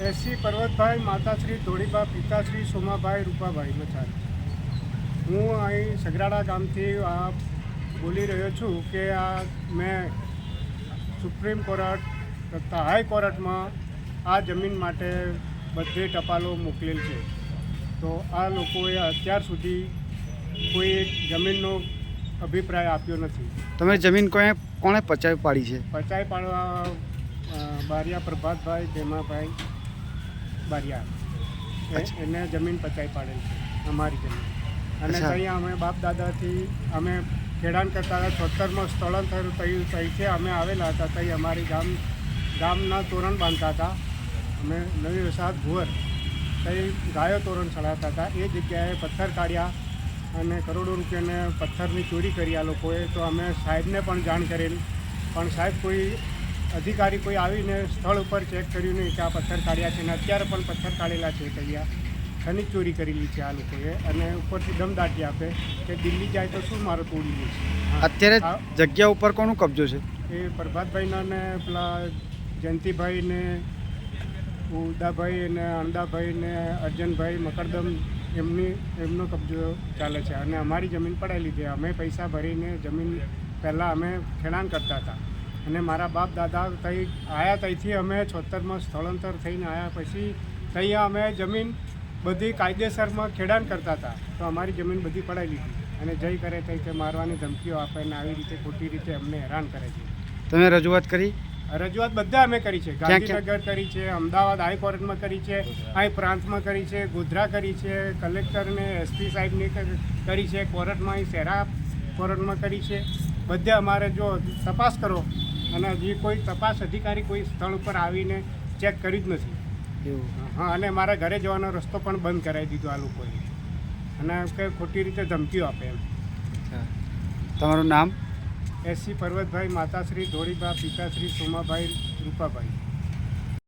એસી પર્વતભાઈ માતાશ્રી ધોળીબા પિતાશ્રી સોમાભાઈ રૂપાભાઈ મચાર હું અહીં સગરાડા ગામથી આ બોલી રહ્યો છું કે આ મેં સુપ્રીમ કોર્ટ તથા હાઈ કોર્ટમાં આ જમીન માટે બધી ટપાલો મોકલેલ છે. તો આ લોકોએ અત્યાર સુધી કોઈ જમીનનો અભિપ્રાય આપ્યો નથી. તમે જમીન કોણે કોણે પચાવી પાડી છે? પચાઈ પાડવા બારિયા પ્રભાતભાઈ ભેમાભાઈ બારિયા એને જમીન પચાઈ પાડેલ છે અમારી જમીન. અને અહીંયા ત્યાં અમે બાપ દાદાથી અમે ખેડાણ કરતા હતા સત્તરમાં સ્થળાંતર થયું ત્યાંથી અમે આવેલા હતા ત્યાં અમારી ગામ ગામના તોરણ બાંધતા હતા. અમે નવી વસાહત ભુવર કઈ ગાયો તોરણ ચડાવતા હતા. એ જગ્યાએ પથ્થર કાઢ્યા અને કરોડો રૂપિયાને પથ્થરની ચોરી કરી આ લોકોએ. તો અમે સાહેબને પણ જાણ કરેલ. પણ સાહેબ કોઈ અધિકારી કોઈ આવીને સ્થળ ઉપર ચેક કર્યું નહીં કે આ પથ્થર કાઢ્યા છે અને અત્યારે પણ પથ્થર કાઢેલા છે કહ્યા ખનિજ ચોરી કરેલી છે આ લોકોએ અને ઉપરથી દમદાટી આપે કે દિલ્હી જાય તો શું મારો તોડી લે છે? અત્યારે જગ્યા ઉપર કોનો કબજો છે? એ પ્રભાતભાઈના ને પેલા જયંતિભાઈ ને ઉદાભાઈ અને અંડાભાઈ ને અર્જનભાઈ મકરદમ એમની એમનો કબજો ચાલે છે અને અમારી જમીન પડાવી છે અમે પૈસા ભરીને જમીન પહેલાં અમે ખેડાણ કરતા હતા. અને મારા બાપ દાદા તઈ આવ્યા ત્યાંથી અમે છોતરમાં સ્થળાંતર થઈને આવ્યા પછી ત્યાં અમે જમીન બધી કાયદેસરમાં ખેડાણ કરતા હતા. તો અમારી જમીન બધી પડાવી લીધી અને જઈ કરે તઈ કે મારવાની ધમકીઓ આપે ને આવી રીતે ખોટી રીતે અમને હેરાન કરે છે. તમે રજૂઆત કરી? રજૂઆત બધા અમે કરી છે? ગાંધીનગર કરી છે અમદાવાદ હાઈકોર્ટમાં કરી છે અહીં પ્રાંતમાં કરી છે ગોધરા કરી છે કલેક્ટરને એસપી સાહેબને કરી છે કોર્ટમાં અહીં શેરા કોર્ટમાં કરી છે. બધે અમારે જો તપાસ કરો અને હજી કોઈ તપાસ અધિકારી કોઈ સ્થળ ઉપર આવીને ચેક કર્યું જ નથી. એવું. હા અને મારા ઘરે જવાનો રસ્તો પણ બંધ કરાવી દીધો આ લોકોએ. અને કે ખોટી રીતે ધમકીઓ આપે એમ. તમારું નામ? એસસી પર્વતભાઈ માતાશ્રી ધોળીબા પિતાશ્રી સોમાભાઈ રૂપાભાઈ.